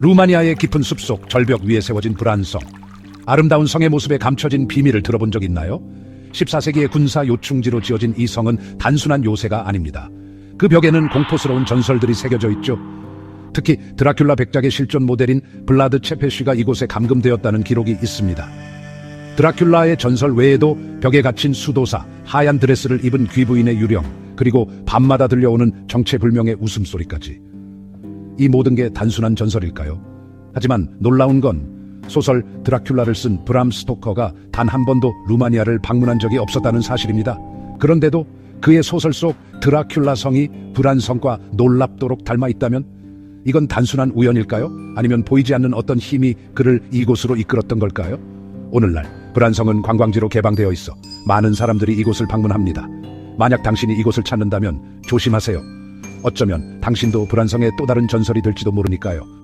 루마니아의 깊은 숲속 절벽 위에 세워진 불안성. 아름다운 성의 모습에 감춰진 비밀을 들어본 적 있나요? 14세기의 군사 요충지로 지어진 이 성은 단순한 요새가 아닙니다. 그 벽에는 공포스러운 전설들이 새겨져 있죠. 특히 드라큘라 백작의 실존 모델인 블라드 체페쉬가 이곳에 감금되었다는 기록이 있습니다. 드라큘라의 전설 외에도 벽에 갇힌 수도사, 하얀 드레스를 입은 귀부인의 유령, 그리고 밤마다 들려오는 정체불명의 웃음소리까지. 이 모든 게 단순한 전설일까요? 하지만 놀라운 건 소설 드라큘라를 쓴 브람 스토커가 단 한 번도 루마니아를 방문한 적이 없었다는 사실입니다. 그런데도 그의 소설 속 드라큘라 성이 불안 성과 놀랍도록 닮아 있다면 이건 단순한 우연일까요? 아니면 보이지 않는 어떤 힘이 그를 이곳으로 이끌었던 걸까요? 오늘날 불안성은 관광지로 개방되어 있어 많은 사람들이 이곳을 방문합니다. 만약 당신이 이곳을 찾는다면 조심하세요. 어쩌면 당신도 불안성의 또 다른 전설이 될지도 모르니까요.